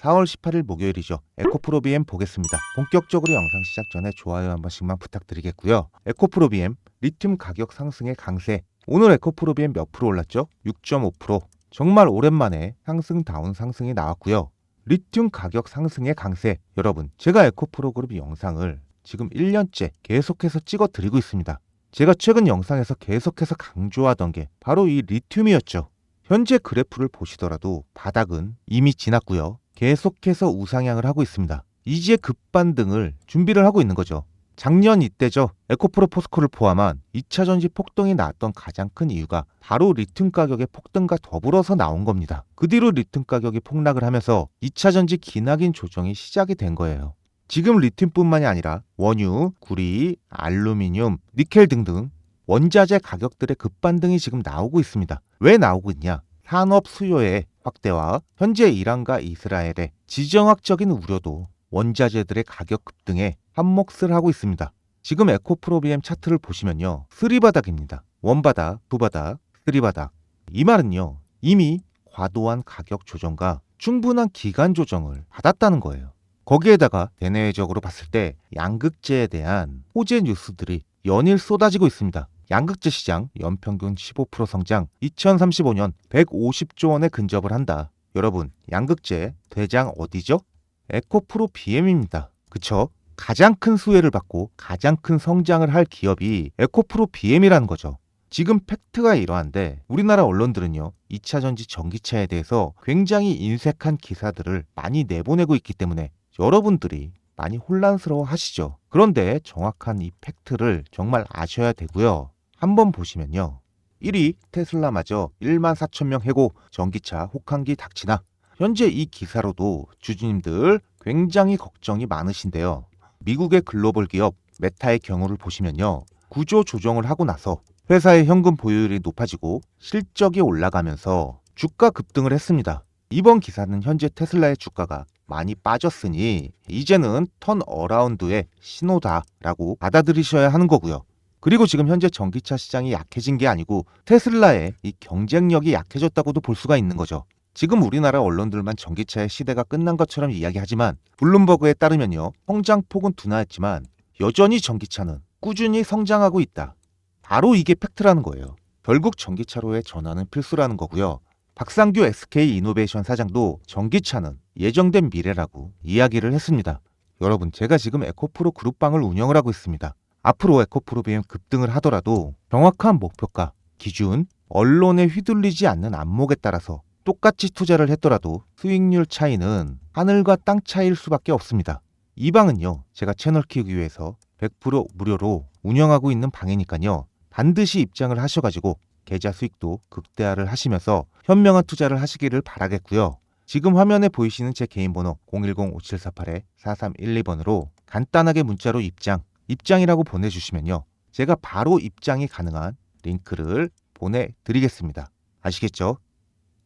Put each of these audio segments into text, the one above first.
4월 18일 목요일이죠. 에코프로 BM 보겠습니다. 본격적으로 영상 시작 전에 좋아요 한 번씩만 부탁드리겠고요. 에코프로 BM 리튬 가격 상승의 강세. 오늘 에코프로 BM 몇 프로 올랐죠? 6.5%. 정말 오랜만에 상승 다운 상승이 나왔고요. 리튬 가격 상승의 강세. 여러분, 제가 에코프로 그룹 영상을 지금 1년째 계속해서 찍어 드리고 있습니다. 제가 최근 영상에서 계속해서 강조하던 게 바로 이 리튬이었죠. 현재 그래프를 보시더라도 바닥은 이미 지났고요. 계속해서 우상향을 하고 있습니다. 이지의 급반등을 준비를 하고 있는 거죠. 작년 이때죠. 에코프로 포스코를 포함한 2차 전지 폭등이 나왔던 가장 큰 이유가 바로 리튬 가격의 폭등과 더불어서 나온 겁니다. 그 뒤로 리튬 가격이 폭락을 하면서 2차 전지 기나긴 조정이 시작이 된 거예요. 지금 리튬뿐만이 아니라 원유, 구리, 알루미늄, 니켈 등등 원자재 가격들의 급반등이 지금 나오고 있습니다. 왜 나오고 있냐? 산업 수요의 확대와 현재 이란과 이스라엘의 지정학적인 우려도 원자재들의 가격 급등에 한몫을 하고 있습니다. 지금 에코프로비엠 차트를 보시면요. 쓰리바닥입니다. 원바닥, 두바닥, 쓰리바닥. 이 말은요. 이미 과도한 가격 조정과 충분한 기간 조정을 받았다는 거예요. 거기에다가 대내외적으로 봤을 때 양극재에 대한 호재 뉴스들이 연일 쏟아지고 있습니다. 양극재 시장 연평균 15% 성장 2035년 150조 원에 근접을 한다. 여러분, 양극재 대장 어디죠? 에코프로 BM입니다. 그쵸? 가장 큰 수혜를 받고 가장 큰 성장을 할 기업이 에코프로 BM이라는 거죠. 지금 팩트가 이러한데 우리나라 언론들은요 2차 전지 전기차에 대해서 굉장히 인색한 기사들을 많이 내보내고 있기 때문에 여러분들이 많이 혼란스러워 하시죠. 그런데 정확한 이 팩트를 정말 아셔야 되고요. 한번 보시면요. 1위 테슬라마저 1만 4천 명 해고 전기차 혹한기 닥치나 현재 이 기사로도 주주님들 굉장히 걱정이 많으신데요. 미국의 글로벌 기업 메타의 경우를 보시면요. 구조 조정을 하고 나서 회사의 현금 보유율이 높아지고 실적이 올라가면서 주가 급등을 했습니다. 이번 기사는 현재 테슬라의 주가가 많이 빠졌으니 이제는 턴 어라운드의 신호다라고 받아들이셔야 하는 거고요. 그리고 지금 현재 전기차 시장이 약해진 게 아니고 테슬라의 이 경쟁력이 약해졌다고도 볼 수가 있는 거죠. 지금 우리나라 언론들만 전기차의 시대가 끝난 것처럼 이야기하지만 블룸버그에 따르면요. 성장폭은 둔화했지만 여전히 전기차는 꾸준히 성장하고 있다. 바로 이게 팩트라는 거예요. 결국 전기차로의 전환은 필수라는 거고요. 박상규 SK 이노베이션 사장도 전기차는 예정된 미래라고 이야기를 했습니다. 여러분, 제가 지금 에코프로 그룹방을 운영을 하고 있습니다. 앞으로 에코프로 BM 급등을 하더라도 정확한 목표가, 기준, 언론에 휘둘리지 않는 안목에 따라서 똑같이 투자를 했더라도 수익률 차이는 하늘과 땅 차이일 수밖에 없습니다. 이 방은요, 제가 채널 키우기 위해서 100% 무료로 운영하고 있는 방이니까요. 반드시 입장을 하셔가지고 계좌 수익도 극대화를 하시면서 현명한 투자를 하시기를 바라겠고요. 지금 화면에 보이시는 제 개인 번호 010-5748-4312번으로 간단하게 문자로 입장, 입장이라고 보내주시면요. 제가 바로 입장이 가능한 링크를 보내드리겠습니다. 아시겠죠?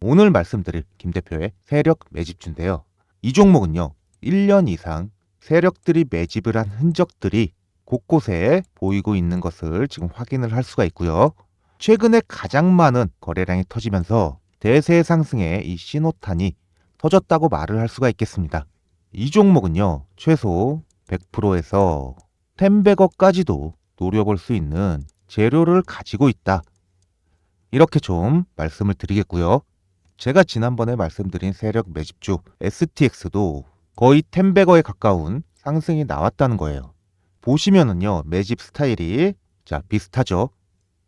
오늘 말씀드릴 김 대표의 세력 매집주인데요. 이 종목은요. 1년 이상 세력들이 매집을 한 흔적들이 곳곳에 보이고 있는 것을 지금 확인을 할 수가 있고요. 최근에 가장 많은 거래량이 터지면서 대세 상승의 이 신호탄이 터졌다고 말을 할 수가 있겠습니다. 이 종목은요. 최소 100%에서 1000백억까지도 노려볼 수 있는 재료를 가지고 있다. 이렇게 좀 말씀을 드리겠고요. 제가 지난번에 말씀드린 세력 매집주 STX도 거의 10백어에 가까운 상승이 나왔다는 거예요. 보시면은요, 매집 스타일이 자, 비슷하죠.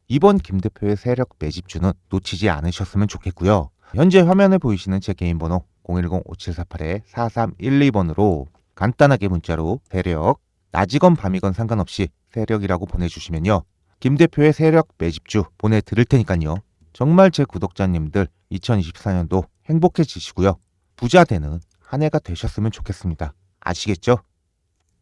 이번 김 대표의 세력 매집주는 놓치지 않으셨으면 좋겠고요. 현재 화면에 보이시는 제 개인 번호 010-5748-4312번으로 간단하게 문자로 세력, 낮이건 밤이건 상관없이 세력이라고 보내주시면요. 김 대표의 세력 매집주 보내드릴 테니까요. 정말 제 구독자님들 2024년도 행복해지시고요. 부자 되는 한 해가 되셨으면 좋겠습니다. 아시겠죠?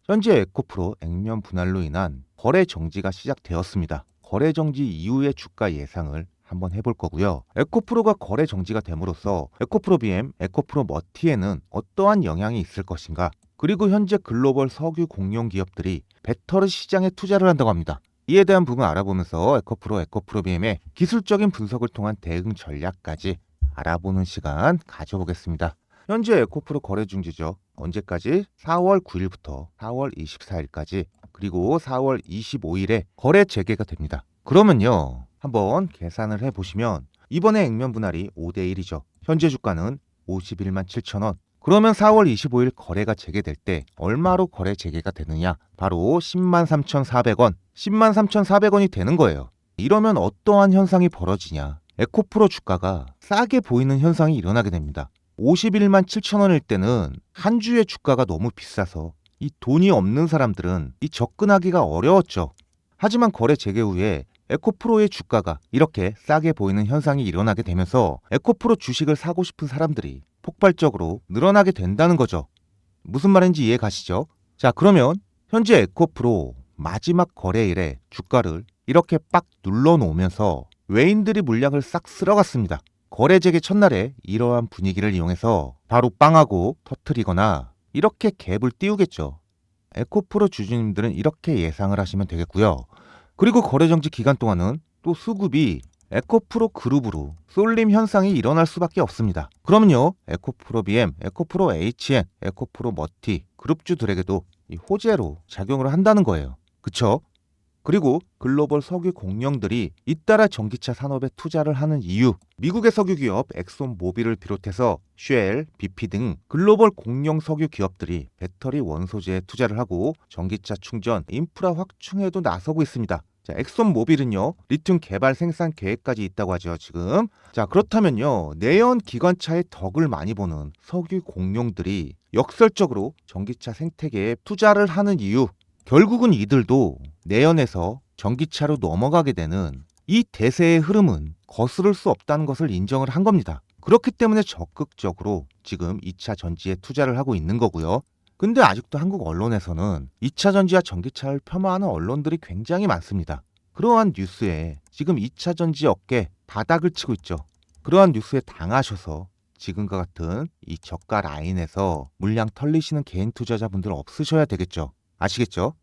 현재 에코프로 액면 분할로 인한 거래 정지가 시작되었습니다. 거래 정지 이후의 주가 예상을 한번 해볼 거고요. 에코프로가 거래 정지가 됨으로써 에코프로 BM, 에코프로 머티에는 어떠한 영향이 있을 것인가? 그리고 현재 글로벌 석유 공용 기업들이 배터리 시장에 투자를 한다고 합니다. 이에 대한 부분 알아보면서 에코프로, 에코프로 BM의 기술적인 분석을 통한 대응 전략까지 알아보는 시간 가져보겠습니다. 현재 에코프로 거래 중지죠. 언제까지? 4월 9일부터 4월 24일까지 그리고 4월 25일에 거래 재개가 됩니다. 그러면요. 한번 계산을 해 보시면 이번에 액면 분할이 5대 1이죠. 현재 주가는 51만 7천 원. 그러면 4월 25일 거래가 재개될 때 얼마로 거래 재개가 되느냐? 바로 10만 3,400원. 10만 3,400원이 되는 거예요. 이러면 어떠한 현상이 벌어지냐? 에코프로 주가가 싸게 보이는 현상이 일어나게 됩니다. 51만 7천 원일 때는 한 주의 주가가 너무 비싸서 이 돈이 없는 사람들은 이 접근하기가 어려웠죠. 하지만 거래 재개 후에 에코프로의 주가가 이렇게 싸게 보이는 현상이 일어나게 되면서 에코프로 주식을 사고 싶은 사람들이 폭발적으로 늘어나게 된다는 거죠. 무슨 말인지 이해 가시죠? 자, 그러면 현재 에코프로 마지막 거래일에 주가를 이렇게 빡 눌러 놓으면서 외인들이 물량을 싹 쓸어갔습니다. 거래 재개 첫날에 이러한 분위기를 이용해서 바로 빵하고 터트리거나 이렇게 갭을 띄우겠죠. 에코프로 주주님들은 이렇게 예상을 하시면 되겠고요. 그리고 거래 정지 기간 동안은 또 수급이 에코프로 그룹으로 쏠림 현상이 일어날 수밖에 없습니다. 그러면요, 에코프로 BM, 에코프로 HN, 에코프로 머티 그룹주들에게도 이 호재로 작용을 한다는 거예요. 그쵸? 그리고 글로벌 석유 공룡들이 잇따라 전기차 산업에 투자를 하는 이유, 미국의 석유 기업 엑손 모빌을 비롯해서 쉘, BP 등 글로벌 공룡 석유 기업들이 배터리 원소재에 투자를 하고 전기차 충전, 인프라 확충에도 나서고 있습니다. 자, 엑손 모빌은요, 리튬 개발 생산 계획까지 있다고 하죠, 지금. 자, 그렇다면요, 내연 기관차의 덕을 많이 보는 석유 공룡들이 역설적으로 전기차 생태계에 투자를 하는 이유, 결국은 이들도 내연에서 전기차로 넘어가게 되는 이 대세의 흐름은 거스를 수 없다는 것을 인정을 한 겁니다. 그렇기 때문에 적극적으로 지금 2차 전지에 투자를 하고 있는 거고요. 근데 아직도 한국 언론에서는 2차 전지와 전기차를 폄하하는 언론들이 굉장히 많습니다. 그러한 뉴스에 지금 2차 전지 업계 바닥을 치고 있죠. 그러한 뉴스에 당하셔서 지금과 같은 이 저가 라인에서 물량 털리시는 개인 투자자분들 없으셔야 되겠죠. 아시겠죠?